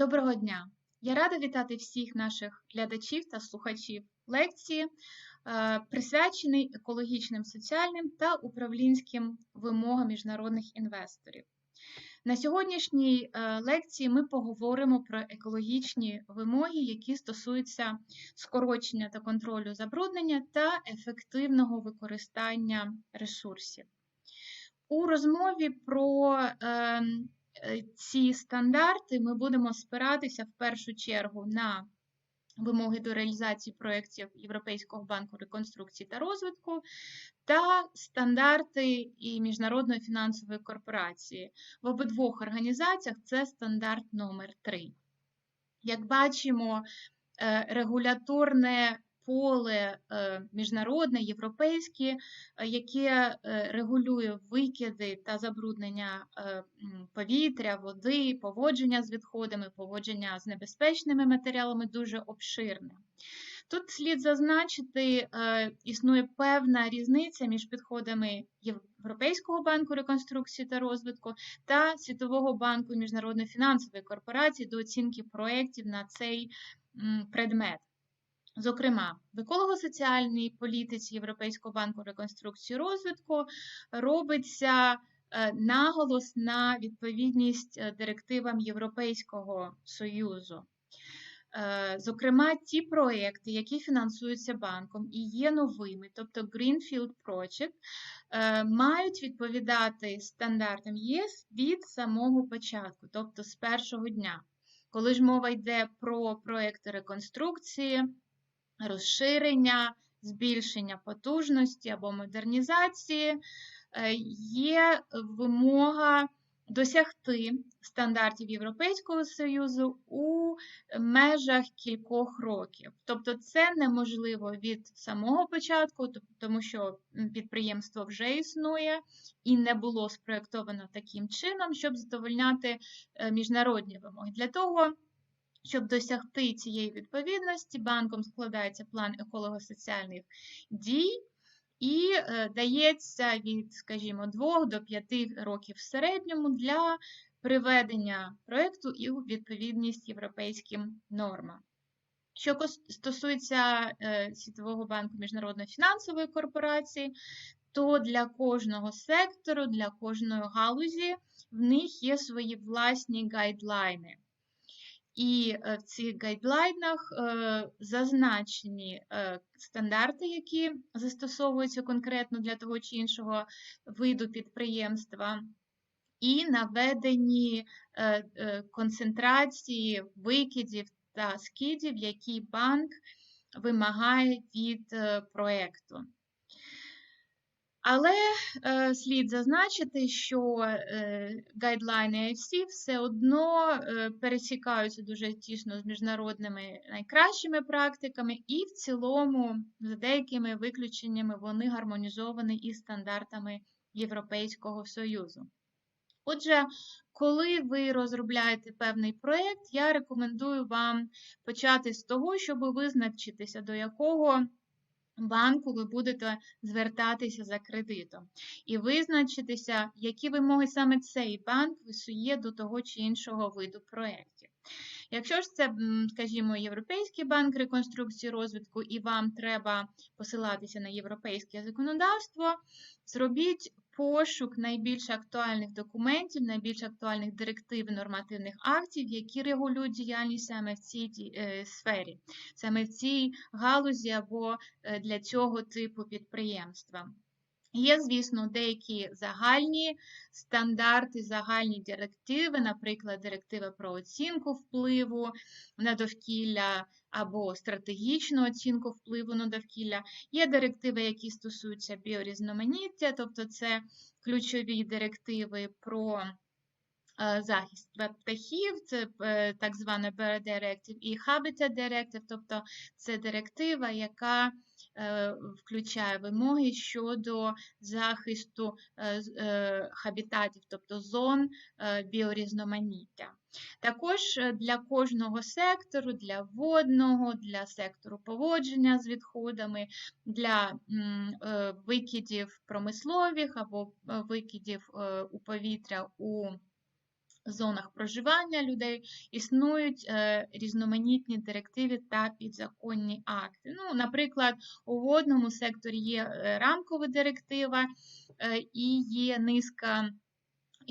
Доброго дня! Я рада вітати всіх наших глядачів та слухачів лекції, е, присвячений екологічним, соціальним та управлінським вимогам міжнародних інвесторів. На сьогоднішній е, лекції ми поговоримо про екологічні вимоги, які стосуються скорочення та контролю забруднення та ефективного використання ресурсів. У розмові про ем, ці стандарти ми будемо спиратися в першу чергу на вимоги до реалізації проєктів Європейського банку реконструкції та розвитку та стандарти і Міжнародної фінансової корпорації. В обидвох організаціях це стандарт номер 3 Як бачимо, е, регуляторне поле е, міжнародне, європейське, е, яке е, регулює викиди та забруднення повітря, води, поводження з відходами, поводження з небезпечними матеріалами дуже обширне. Тут слід зазначити, існує певна різниця між підходами Європейського банку реконструкції та розвитку та Світового банку Міжнародної фінансової корпорації до оцінки проєктів на цей предмет. Зокрема, в еколого-соціальній політиці Європейського банку реконструкції розвитку робиться е, наголос на відповідність е, директивам Європейського Союзу. Е, зокрема, ті проекти, які фінансуються банком і є новими, тобто Greenfield Project, мають відповідати стандартам ЄС від самого початку, тобто з першого дня. Коли ж мова йде про проекти реконструкції, розширення, збільшення потужності або модернізації, е, є вимога досягти стандартів Європейського Союзу у межах кількох років. Тобто це неможливо від самого початку, тому що підприємство вже існує і не було спроєктовано таким чином, щоб задовольняти е, міжнародні вимоги. Для того щоб досягти цієї відповідності, банком складається план еколого-соціальних дій і е, дається від, скажімо, 2 до 5 років в середньому для приведення проєкту і відповідність європейським нормам. Що стосується е, Світового банку Міжнародної фінансової корпорації, то для кожного сектору, для кожної галузі в них є свої власні гайдлайни. І е, в цих гайдлайнах е, зазначені е, стандарти, які застосовуються конкретно для того чи іншого виду підприємства, і наведені концентрації викидів та скидів, які банк вимагає від проєкту. Але е, слід зазначити, що е, гайдлайни IFC все одно е, пересікаються дуже тісно з міжнародними найкращими практиками, і в цілому, за деякими виключеннями, вони гармонізовані із стандартами Європейського Союзу. Отже, коли ви розробляєте певний проєкт, я рекомендую вам почати з того, щоб визначитися, до якого банку ви будете звертатися за кредитом і визначитися, які вимоги саме цей банк висує до того чи іншого виду проєктів. Якщо ж це, скажімо, Європейський банк реконструкції розвитку, і вам треба посилатися на європейське законодавство, зробіть пошук найбільш актуальних документів, найбільш актуальних директив і нормативних актів, які регулюють діяльність саме в цій е, сфері, саме в цій галузі або е, для цього типу підприємства. Є, звісно, деякі загальні стандарти, загальні директиви, наприклад, директива про оцінку впливу на довкілля або стратегічну оцінку впливу на довкілля. Є директиви, які стосуються біорізноманіття, тобто це ключові директиви про захист птахів, це е, так звана Bird Directive і Habitat Directive, тобто це директива, яка Е, включає вимоги щодо захисту е, е, хабітатів, тобто зон біорізноманіття. Також для кожного сектору, для водного, для сектору поводження з відходами, для викидів промислових або викидів у повітря у зонах проживання людей існують е, різноманітні директиви та підзаконні акти. Ну, наприклад, у водному секторі є е, рамкова директива е, і є низка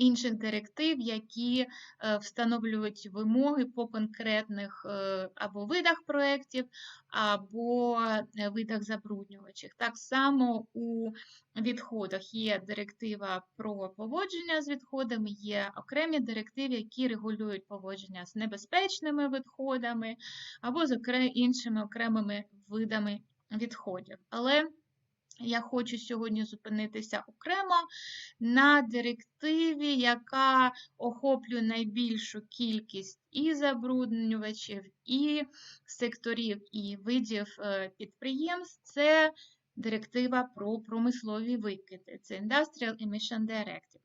інших директив, які е, встановлюють вимоги по конкретних е, або видах проєктів, або е, видах забруднювачів. Так само у відходах є директива про поводження з відходами, є окремі директиви, які регулюють поводження з небезпечними відходами або з іншими окремими видами відходів. Але я хочу сьогодні зупинитися окремо на директиві, яка охоплює найбільшу кількість і забруднювачів, і секторів, і видів е, підприємств. Це директива про промислові викиди. Це Industrial Emission Directive.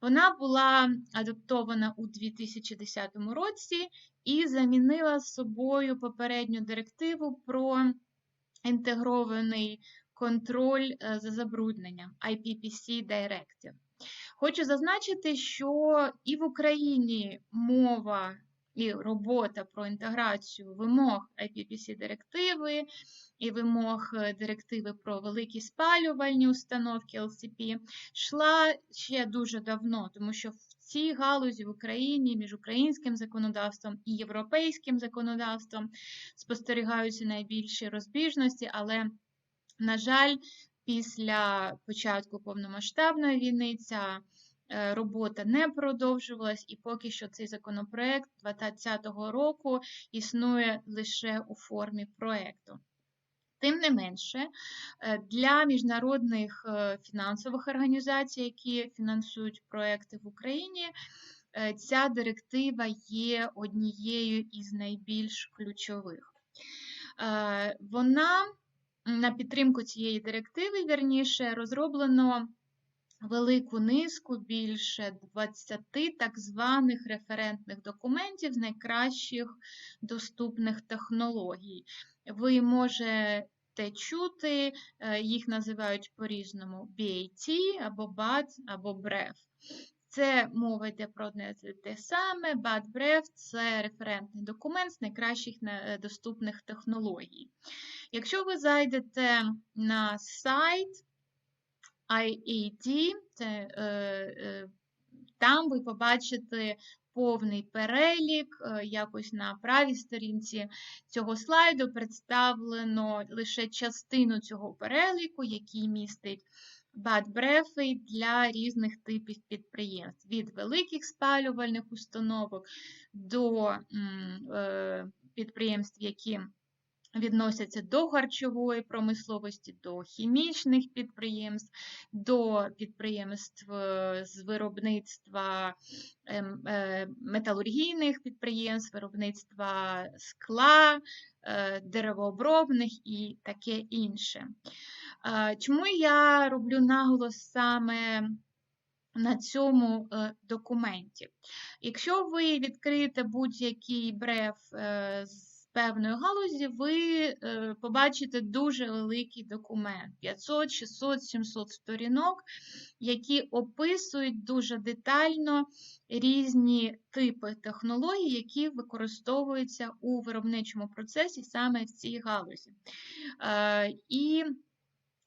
Вона була адаптована у 2010 році і замінила собою попередню директиву про інтегрований контроль е, за забрудненням IPPC Directive. Хочу зазначити, що і в Україні мова і робота про інтеграцію вимог IPPC директиви і вимог е, директиви про великі спалювальні установки LCP йшла ще дуже давно, тому що в цій галузі в Україні між українським законодавством і європейським законодавством спостерігаються найбільші розбіжності, але на жаль, після початку повномасштабної війни ця е, робота не продовжувалась, і поки що цей законопроект 2020 року існує лише у формі проекту. Тим не менше, е, для міжнародних е, фінансових організацій, які фінансують проекти в Україні, ця директива є однією із найбільш ключових. Вона на підтримку цієї директиви, вірніше, розроблено велику низку, більше 20 так званих референтних документів з найкращих доступних технологій. Ви можете чути, е, їх називають по-різному BAT або BAT або BREF. Це мова йде про одне те саме, BAT-BREF – це референтний документ з найкращих е, доступних технологій. Якщо ви зайдете на сайт IAD, це, е, е, там ви побачите повний перелік, е, якось на правій сторінці цього слайду представлено лише частину цього переліку, який містить бад-брефи для різних типів підприємств, від великих спалювальних установок до е, підприємств, які відносяться до харчової промисловості, до хімічних підприємств, до підприємств е, з виробництва ем, е, металургійних підприємств, виробництва скла, деревообробних і таке інше. Чому я роблю наголос саме на цьому документі? Якщо ви відкриєте будь-який бреф з певної галузі, ви е, побачите дуже великий документ 500, 600, 700 сторінок, які описують дуже детально різні типи технологій, які використовуються у виробничому процесі саме в цій галузі. Е, і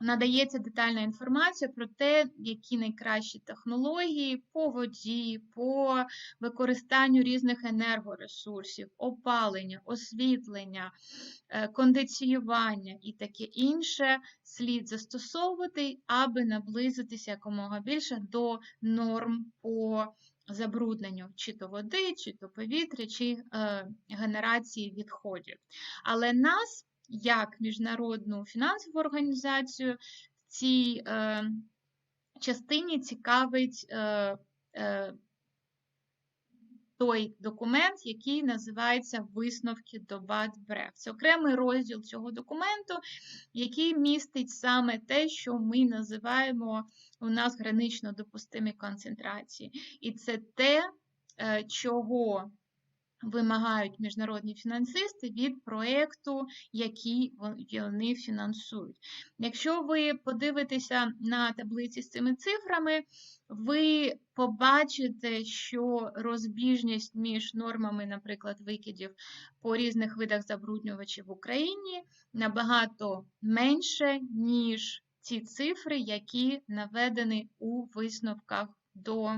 Надається детальна інформація про те, які найкращі технології по воді, по використанню різних енергоресурсів, опалення, освітлення, е, кондиціювання і таке інше слід застосовувати, аби наблизитися якомога більше до норм по забрудненню чи то води, чи то повітря, чи е, генерації відходів. Але нас як міжнародну фінансову організацію в цій е, частині цікавить е, е, той документ, який називається Висновки до БАД-БРЕФ. Це окремий розділ цього документу, який містить саме те, що ми називаємо у нас гранично допустимі концентрації. І це те, е, чого вимагають міжнародні фінансисти від проєкту, який вони фінансують. Якщо ви подивитеся на таблиці з цими цифрами, ви побачите, що розбіжність між нормами, наприклад, викидів по різних видах забруднювачів в Україні набагато менше, ніж ті цифри, які наведені у висновках до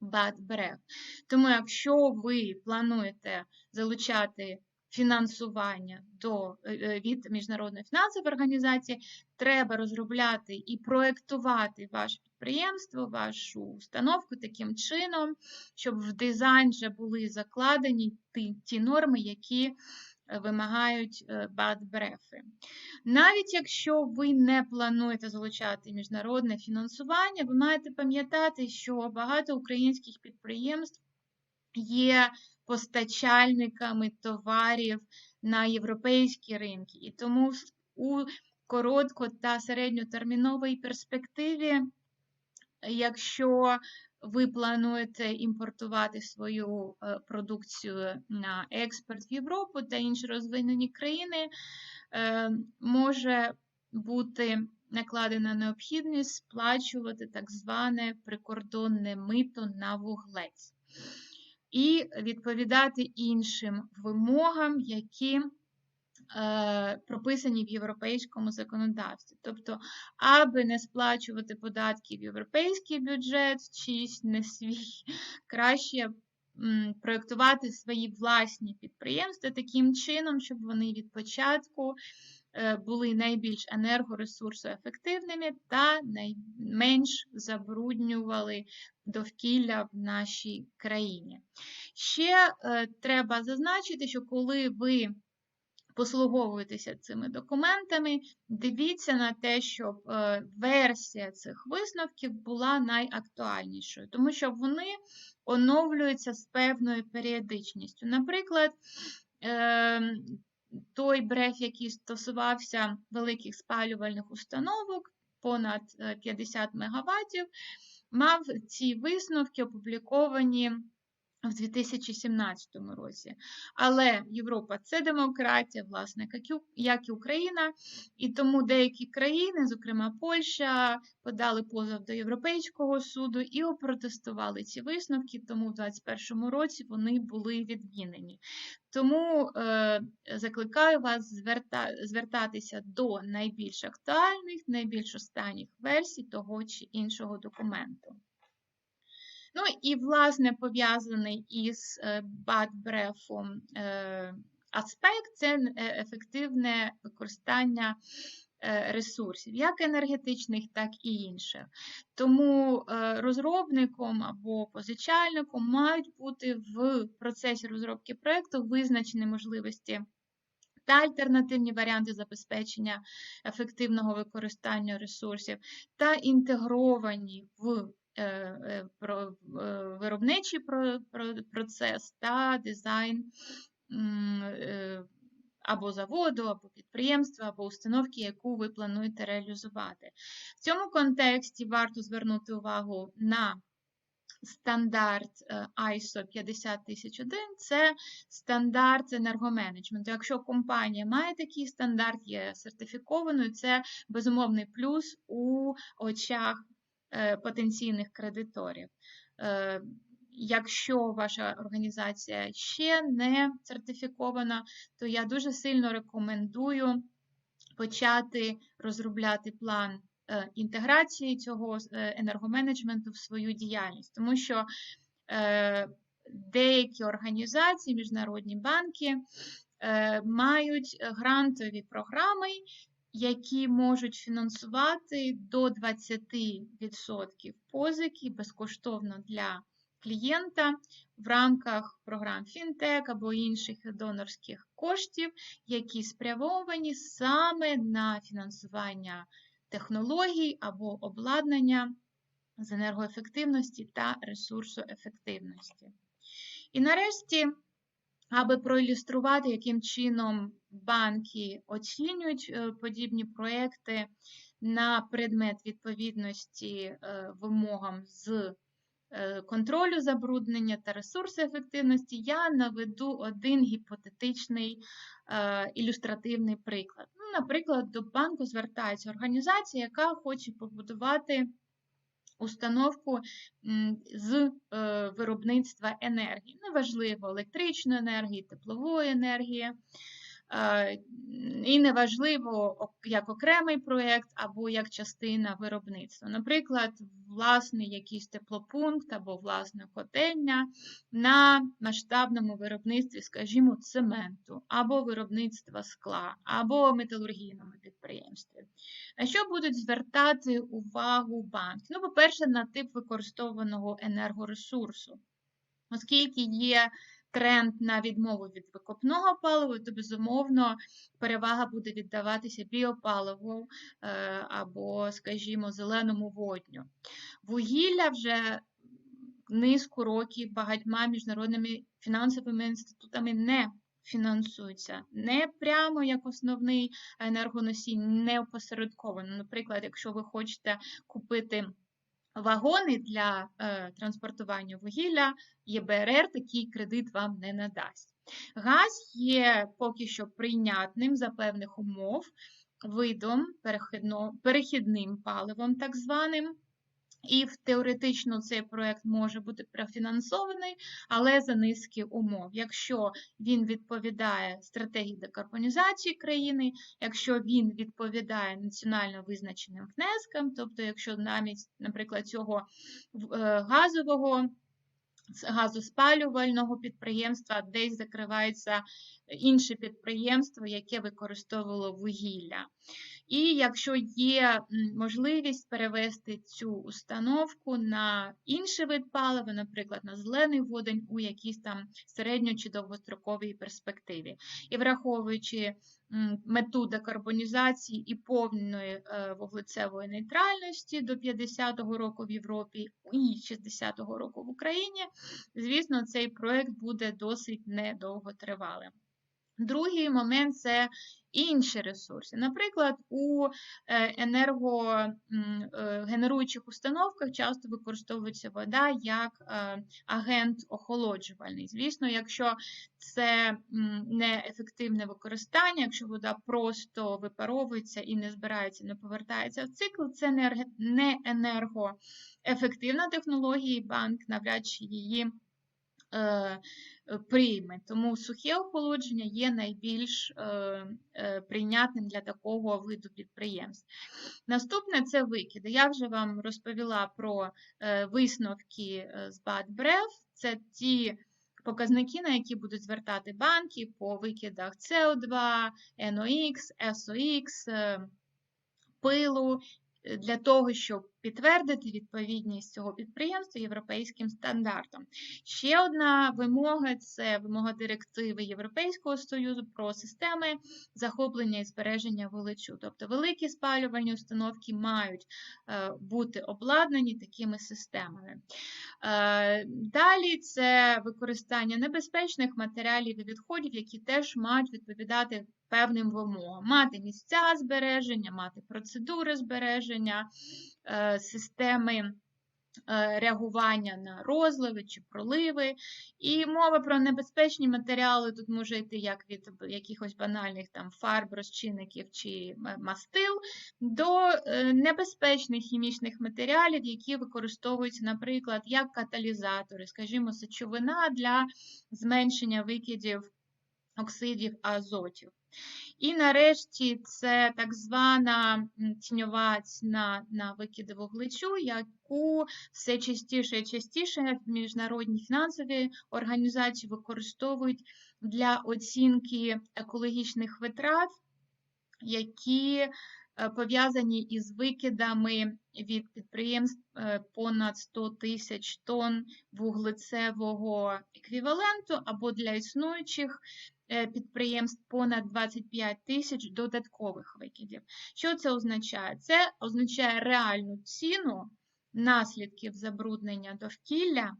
БАД-БРЕФ. Тому, якщо ви плануєте залучати фінансування до, е, е, від Міжнародної фінансової організації, треба розробляти і проєктувати ваше підприємство, вашу установку таким чином, щоб в дизайн вже були закладені ті, ті норми, які вимагають БАД-БРЕФи. Навіть якщо ви не плануєте залучати міжнародне фінансування, ви маєте пам'ятати, що багато українських підприємств є постачальниками товарів на європейські ринки. І тому у коротко та середньотерміновій перспективі, якщо ви плануєте імпортувати свою е, продукцію на експорт в Європу та інші розвинені країни, е, може бути накладена необхідність сплачувати так зване прикордонне мито на вуглець і відповідати іншим вимогам, які прописані в європейському законодавстві. Тобто, аби не сплачувати податки в європейський бюджет, чийсь не свій, краще проєктувати свої власні підприємства таким чином, щоб вони від початку е, були найбільш енергоресурсоефективними та найменш забруднювали довкілля в нашій країні. Ще е, треба зазначити, що коли ви послуговуєтеся цими документами, дивіться на те, щоб е, версія цих висновків була найактуальнішою, тому що вони оновлюються з певною періодичністю. Наприклад, е, той бреф, який стосувався великих спалювальних установок, понад е, 50 МВт, мав ці висновки опубліковані в 2017 році. Але Європа це демократія, власне, як і- Україна, і тому деякі країни, зокрема Польща, подали позов до Європейського суду і опротестували ці висновки, тому в 2021 році вони були відмінені. Тому е, закликаю вас зверта, звертатися до найбільш актуальних, найбільш останніх версій того чи іншого документу. Ну і, власне, пов'язаний із БАД-брефом е, аспект це е, ефективне використання е, ресурсів, як енергетичних, так і інших. Тому розробником або позичальником мають бути в процесі розробки проєкту визначені можливості та альтернативні варіанти забезпечення ефективного використання ресурсів та інтегровані в е, виробничий про- про- процес та дизайн е, або заводу, або підприємства, або установки, яку ви плануєте реалізувати. В цьому контексті варто звернути увагу на стандарт е, ISO 50001 – це стандарт енергоменеджменту. Якщо компанія має такий стандарт, є сертифікованою, це безумовний плюс у очах е, потенційних кредиторів. Е, Якщо ваша організація ще не сертифікована, то я дуже сильно рекомендую почати розробляти план е, інтеграції цього е, енергоменеджменту в свою діяльність, тому що е, деякі організації, міжнародні банки е, мають грантові програми, які можуть фінансувати до 20% позики безкоштовно для клієнта в рамках програм Фінтек або інших донорських коштів, які спрямовані саме на фінансування технологій або обладнання з енергоефективності та ресурсоефективності. І нарешті, аби проілюструвати, яким чином банки оцінюють е, подібні проекти на предмет відповідності е, вимогам з е, контролю забруднення та ресурсу ефективності, я наведу один гіпотетичний ілюстративний приклад. Ну, Наприклад, до банку звертається організація, яка хоче побудувати установку з е, виробництва енергії. Неважливо електричної енергії, теплової енергії. І неважливо, як окремий проєкт або як частина виробництва. Наприклад, власний якийсь теплопункт або власна котельня на масштабному виробництві, скажімо, цементу, або виробництва скла, або металургійному підприємстві. На що будуть звертати увагу банки? Ну, по-перше, на тип використовуваного енергоресурсу, оскільки є тренд на відмову від викопного палива, то, безумовно, перевага буде віддаватися біопаливу е, або, скажімо, зеленому водню. Вугілля вже низку років багатьма міжнародними фінансовими інститутами не фінансується не прямо як основний енергоносій, не опосередковано. Наприклад, якщо ви хочете купити вагони для е, транспортування вугілля, ЄБРР такий кредит вам не надасть. Газ є поки що прийнятним за певних умов видом перехідним паливом, так званим. І теоретично цей проєкт може бути профінансований, але за низькі умов. Якщо він відповідає стратегії декарбонізації країни, якщо він відповідає національно визначеним внескам, тобто, якщо навіть, наприклад, цього е, газового газоспалювального підприємства десь закривається інше підприємство, яке використовувало вугілля. І якщо є можливість перевести цю установку на інший вид палива, наприклад, на зелений водень у якійсь там середньо чи довгостроковій перспективі. І враховуючи мету декарбонізації і повної е, вуглецевої нейтральності до 50-го року в Європі і 60-го року в Україні, звісно, цей проект буде досить недовготривалим. Другий момент це інші ресурси. Наприклад, у е, енергогенеруючих установках часто використовується вода як е, агент охолоджувальний. Звісно, якщо це неефективне використання, якщо вода просто випаровується і не збирається, не повертається в цикл, це не енергоефективна технологія, і банк навряд чи її. Е, прийме. Тому сухе охолодження є найбільш е, е, прийнятним для такого виду підприємств. Наступне це викиди. Я вже вам розповіла про висновки з БАД-БРЕВ. Це ті показники, на які будуть звертати банки по викидах СО2, NOx, SOx, пилу Е, для того, щоб підтвердити відповідність цього підприємства європейським стандартам. Ще одна вимога це вимога директиви Європейського Союзу про системи захоплення і збереження величу. Тобто великі спалювальні установки мають е, бути обладнані такими системами. Е, далі це використання небезпечних матеріалів і відходів, які теж мають відповідати певним вимогам. Мати місця збереження, мати процедури збереження, системи. Е, реагування на розливи чи проливи. І мова про небезпечні матеріали тут може йти як від якихось банальних там фарб, розчинників чи мастил, до е, небезпечних хімічних матеріалів, які використовуються, наприклад, як каталізатори, скажімо, сечовина для зменшення викидів оксидів азотів. І нарешті це так звана тіньова ціна на викиди вуглечу, яку все частіше і частіше міжнародні фінансові організації використовують для оцінки екологічних витрат, які пов'язані із викидами від підприємств е, понад 100 тисяч тонн вуглецевого еквіваленту або для існуючих Е, підприємств понад 25 тисяч додаткових викидів. Що це означає? Це означає реальну ціну наслідків забруднення довкілля,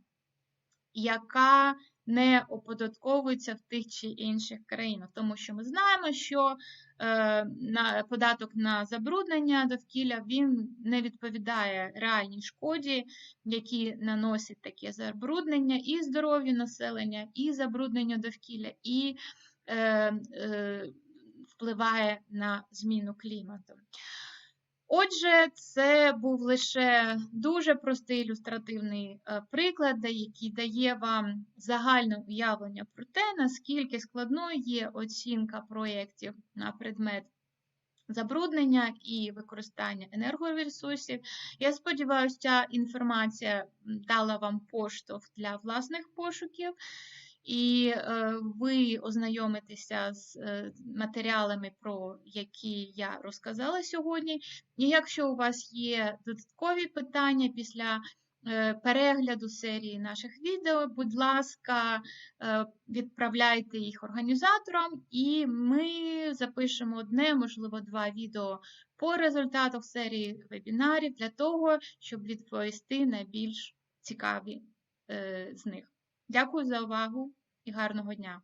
яка не оподатковуються в тих чи інших країнах, тому що ми знаємо, що е, на податок на забруднення довкілля він не відповідає реальній шкоді, які наносить таке забруднення і здоров'ю населення, і забруднення довкілля, і е, е, впливає на зміну клімату. Отже, це був лише дуже простий ілюстративний е, приклад, який дає вам загальне уявлення про те, наскільки складною є оцінка проєктів на предмет забруднення і використання енергоресурсів. Я сподіваюся, ця інформація дала вам поштовх для власних пошуків. І е, ви ознайомитеся з е, матеріалами, про які я розказала сьогодні. І якщо у вас є додаткові питання після е, перегляду серії наших відео, будь ласка, відправляйте їх організаторам, і ми запишемо одне, можливо, два відео по результатах серії вебінарів для того, щоб відповісти на більш цікаві з них. Дякую за увагу і гарного дня!